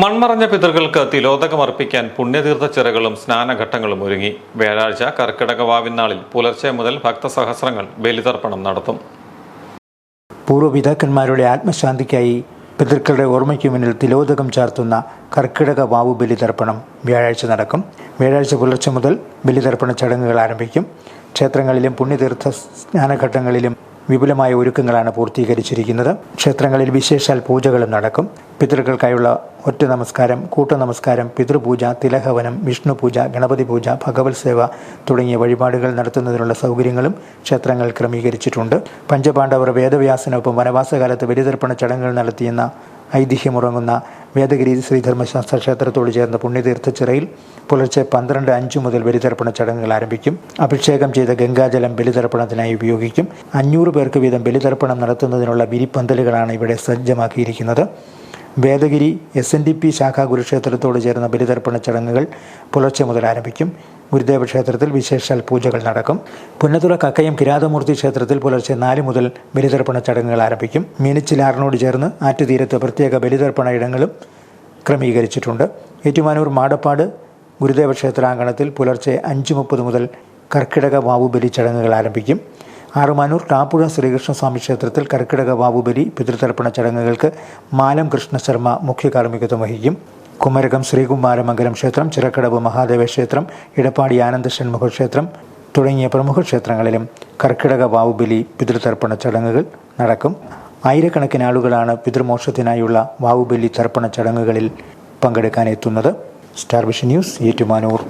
മൺമറഞ്ഞ പിതൃകൾക്ക് തിലോദകമർപ്പിക്കാൻ പുണ്യതീർത്ഥ ചിറകളും സ്നാനഘട്ടങ്ങളും ഒരുങ്ങി. വ്യാഴാഴ്ച കർക്കിടക വാവിനാളിൽ പുലർച്ചെ മുതൽ ഭക്തസഹസ്രങ്ങൾ ബലിതർപ്പണം നടത്തും. പൂർവപിതാക്കന്മാരുടെ ആത്മശാന്തിക്കായി പിതൃക്കളുടെ ഓർമ്മയ്ക്ക് മുന്നിൽ തിലോദകം ചാർത്തുന്ന കർക്കിടക വാവു ബലിതർപ്പണം വ്യാഴാഴ്ച നടക്കും. വ്യാഴാഴ്ച പുലർച്ചെ മുതൽ ബലിതർപ്പണ ചടങ്ങുകൾ ആരംഭിക്കും. ക്ഷേത്രങ്ങളിലും പുണ്യതീർത്ഥ സ്നാനഘട്ടങ്ങളിലും വിപുലമായ ഒരുക്കങ്ങളാണ് പൂർത്തീകരിച്ചിരിക്കുന്നത്. ക്ഷേത്രങ്ങളിൽ വിശേഷാൽ പൂജകളും നടക്കും. പിതൃക്കൾക്കായുള്ള ഒറ്റ നമസ്കാരം കൂട്ട നമസ്കാരം പിതൃപൂജ തിലഹവനം വിഷ്ണു പൂജ ഗണപതി പൂജ ഭഗവത് സേവ തുടങ്ങിയ വഴിപാടുകൾ നടത്തുന്നതിനുള്ള സൗകര്യങ്ങളും ക്ഷേത്രങ്ങൾ ക്രമീകരിച്ചിട്ടുണ്ട്. പഞ്ചപാണ്ഡവർ വേദവ്യാസനൊപ്പം വനവാസകാലത്ത് ബലിതർപ്പണ ചടങ്ങുകൾ നടത്തിയെന്ന ഐതിഹ്യമുറങ്ങുന്ന വേദഗിരി ശ്രീധർമ്മശാസ്ത്ര ക്ഷേത്രത്തോട് ചേർന്ന പുണ്യതീർത്ഥ ചിറയിൽ പുലർച്ചെ പന്ത്രണ്ട് അഞ്ച് മുതൽ ബലിതർപ്പണ ചടങ്ങുകൾ ആരംഭിക്കും. അഭിഷേകം ചെയ്ത ഗംഗാജലം ബലിതർപ്പണത്തിനായി ഉപയോഗിക്കും. അഞ്ഞൂറ് പേർക്ക് വീതം ബലിതർപ്പണം നടത്തുന്നതിനുള്ള വിരിപ്പന്തലുകളാണ് ഇവിടെ സജ്ജമാക്കിയിരിക്കുന്നത്. Vedagiri S N D P ശാഖാ ഗുരുക്ഷേത്രത്തോട് ചേർന്ന ബലിതർപ്പണ ചടങ്ങുകൾ പുലർച്ചെ മുതൽ ആരംഭിക്കും. ഗുരുദേവ ക്ഷേത്രത്തിൽ വിശേഷാൽ പൂജകൾ നടക്കും. പുന്നത്തുറ കക്കയം കിരാതമൂർത്തി ക്ഷേത്രത്തിൽ പുലർച്ചെ നാല് മുതൽ ബലിതർപ്പണ ചടങ്ങുകൾ ആരംഭിക്കും. മീനച്ചിലാറിനോട് ചേർന്ന് ആറ്റുതീരത്ത് പ്രത്യേക ബലിതർപ്പണ ഇടങ്ങളും ക്രമീകരിച്ചിട്ടുണ്ട്. ഏറ്റുമാനൂർ മാടപ്പാട് ഗുരുദേവ ക്ഷേത്രാങ്കണത്തിൽ പുലർച്ചെ അഞ്ച് മുപ്പത് മുതൽ കർക്കിടക വാവുബലി ചടങ്ങുകൾ ആരംഭിക്കും. ആറുമാനൂർ ശ്രീകൃഷ്ണ സ്വാമി ക്ഷേത്രത്തിൽ കർക്കിടക വാവുബലി പിതൃതർപ്പണ ചടങ്ങുകൾക്ക് മാലം കൃഷ്ണശർമ്മ മുഖ്യ കാർമ്മികത്വം വഹിക്കും. കുമരകം ശ്രീകുമാരമംഗലം ക്ഷേത്രം ചിറക്കടവ് മഹാദേവ ക്ഷേത്രം ഇടപ്പാടി ആനന്ദ ഷൺമുഖ ക്ഷേത്രം തുടങ്ങിയ പ്രമുഖ ക്ഷേത്രങ്ങളിലും കർക്കിടക വാവുബലി പിതൃതർപ്പണ ചടങ്ങുകൾ നടക്കും. ആയിരക്കണക്കിന് ആളുകളാണ് പിതൃമോക്ഷത്തിനായുള്ള വാവുബലി തർപ്പണ ചടങ്ങുകളിൽ പങ്കെടുക്കാനെത്തുന്നത്. Star vision news Ettumanoor.